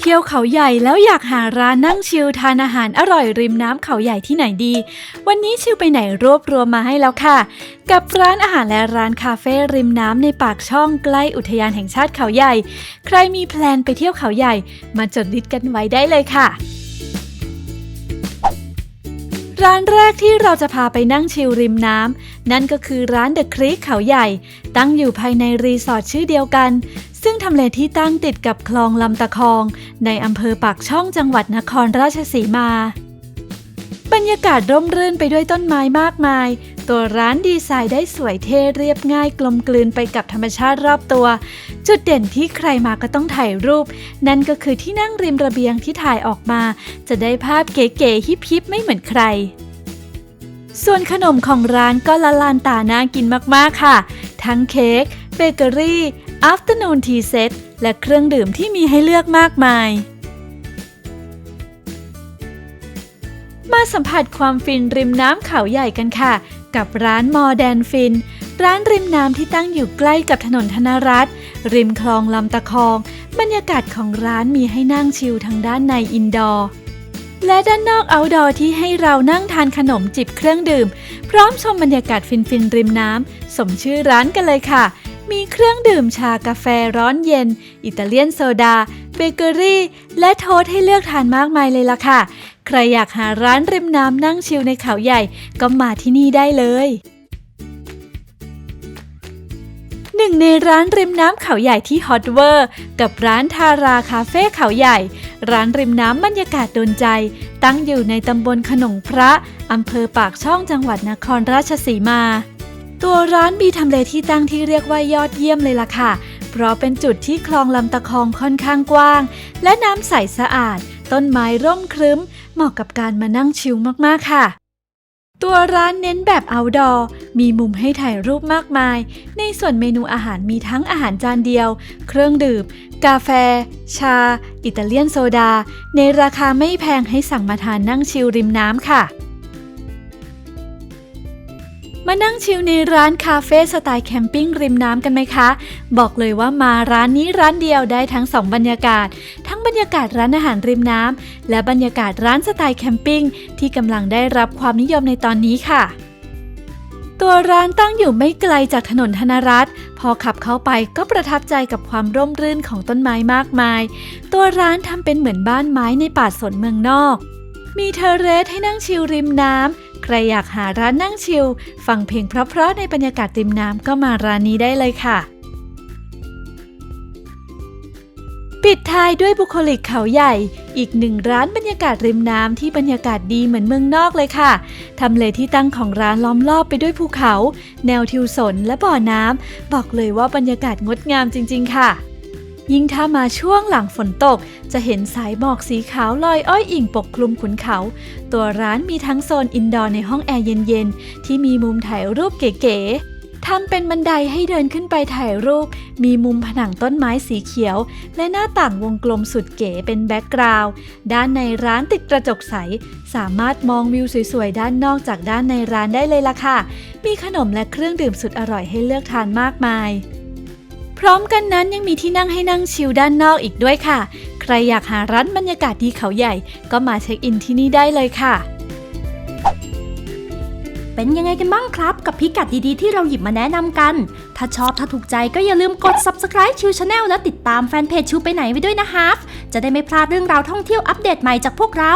เที่ยวเขาใหญ่แล้วอยากหาร้านนั่งชิลทานอาหารอร่อยริมน้ำเขาใหญ่ที่ไหนดี วันนี้ชิลไปไหนรวบรวมมาให้แล้วค่ะ กับร้านอาหารและร้านคาเฟ่ริมน้ำในปากช่องใกล้อุทยานแห่งชาติเขาใหญ่ ใครมีแพลนไปเที่ยวเขาใหญ่ มาจดลิสต์กันไว้ได้เลยค่ะร้านแรกที่เราจะพาไปนั่งชิลริมน้ำนั่นก็คือร้านเดอะครีกเขาใหญ่ ตั้งอยู่ภายในรีสอร์ทชื่อเดียวกัน ซึ่งทำเลที่ตั้งติดกับคลองลำตะคอง ในอำเภอปากช่องจังหวัดนครราชสีมา บรรยากาศร่มรื่นไปด้วยต้นไม้มากมาย ตัวร้านดีไซน์ได้สวยเท่เรียบง่ายกลมกลืนไปกับธรรมชาติรอบตัว จุดเด่นที่ใครมาก็ต้องถ่ายรูป นั่นก็คือที่นั่งริมระเบียงที่ถ่ายออกมา จะได้ภาพเก๋ๆฮิปๆไม่เหมือนใครส่วนขนมของร้านก็ละลานตาน่ากินมาก ๆ ค่ะ ทั้งเค้ก เบเกอรี่ อัฟเตอร์นูนทีเซตและเครื่องดื่มที่มีให้เลือกมากมาย มาสัมผัสความฟินริมน้ำเขาใหญ่กันค่ะ กับร้านมอแดนฟิน ร้านริมน้ำที่ตั้งอยู่ใกล้กับถนนธนรัตน์ริมคลองลำตะคอง บรรยากาศของร้านมีให้นั่งชิลทางด้านในอินดอร์และด้านนอกเอาดอร์ที่ให้เรานั่งทานขนมจิบเครื่องดื่ม พร้อมชมบรรยากาศฟินๆริมน้ำสมชื่อร้านกันเลยค่ะ มีเครื่องดื่มชากาแฟร้อนเย็น อิตาเลียนโซดา เบเกอรี่ และโทสให้เลือกทานมากมายเลยล่ะค่ะ ใครอยากหาร้านริมน้ำนั่งชิลในเขาใหญ่ ก็มาที่นี่ได้เลยหนึ่งในร้านริมน้ำเขาใหญ่ที่ฮอตเวอร์ กับร้านทาราคาเฟ่เขาใหญ่ ร้านริมน้ำบรรยากาศโดนใจ ตั้งอยู่ในตำบลขนงพระอำเภอปากช่องจังหวัดนครราชสีมา ตัวร้านมีทำเลที่ตั้งที่เรียกว่ายอดเยี่ยมเลยล่ะค่ะ เพราะเป็นจุดที่คลองลำตะคองค่อนข้างกว้าง และน้ำใสสะอาด ต้นไม้ร่มครึ้ม เหมาะกับการมานั่งชิลมากๆค่ะ ตัวร้านเน้นแบบ outdoor มีมุมให้ถ่ายรูปมากมาย ในส่วนเมนูอาหารมีทั้งอาหารจานเดียว เครื่องดื่ม กาแฟ ชา อิตาเลียนโซดา ในราคาไม่แพงให้สั่งมาทานนั่งชิลริมน้ำค่ะ มานั่งชิลในร้านคาเฟ่สไตล์แคมปิ้งริมน้ำกันไหมคะ บอกเลยว่ามาร้านนี้ร้านเดียวได้ทั้งสองบรรยากาศ ทั้งบรรยากาศร้านอาหารริมน้ำและบรรยากาศร้านสไตล์แคมปิ้งที่กำลังได้รับความนิยมในตอนนี้ค่ะ ตัวร้านตั้งอยู่ไม่ไกลจากถนนธนรัตน์พอขับเข้าไปก็ประทับใจกับความร่มรื่นของต้นไม้มากมาย ตัวร้านทำเป็นเหมือนบ้านไม้ในป่าสนเมืองนอก มีเทอเรสให้นั่งชิลริมน้ำ ใครอยากหาร้านนั่งชิล ฟังเพลงเพราะๆในบรรยากาศริมน้ำก็มาร้านนี้ได้เลยค่ะ ปิดท้ายด้วยบุคลิกเขาใหญ่ อีกหนึ่งร้านบรรยากาศริมน้ำที่บรรยากาศดีเหมือนเมืองนอกเลยค่ะทำเลที่ตั้งของร้านล้อมรอบไปด้วยภูเขา แนวทิวสนและบ่อน้ำบอกเลยว่าบรรยากาศงดงามจริง ๆ ค่ะ ยิ่งถ้ามาช่วงหลังฝนตก จะเห็นสายหมอกสีขาวลอยอ้อยอิ่งปกคลุมขุนเขา ตัวร้านมีทั้งโซนอินดอร์ในห้องแอร์เย็นๆ ที่มีมุมถ่ายรูปเก๋ๆทำเป็นบันไดให้เดินขึ้นไปถ่ายรูป มีมุมผนังต้นไม้สีเขียว และหน้าต่างวงกลมสุดเก๋เป็นแบ็กกราวด์ด้านในร้านติดกระจกใส สามารถมองวิวสวยๆ ด้านนอกจากด้านในร้านได้เลยล่ะค่ะ มีขนมและเครื่องดื่มสุดอร่อยให้เลือกทานมากมาย พร้อมกันนั้นยังมีที่นั่งให้นั่งชิลด้านนอกอีกด้วยค่ะ ใครอยากหาร้านบรรยากาศดีเขาใหญ่ ก็มาเช็คอินที่นี่ได้เลยค่ะเป็นยังไงกันบ้างครับ กับพิกัดดีๆที่เราหยิบมาแนะนำกัน ถ้าชอบถ้าถูกใจก็อย่าลืมกด subscribe ชิวชาแนลและติดตามแฟนเพจชิวไปไหนไว้ด้วยนะฮะจะได้ไม่พลาดเรื่องราวท่องเที่ยวอัปเดตใหม่จากพวกเรา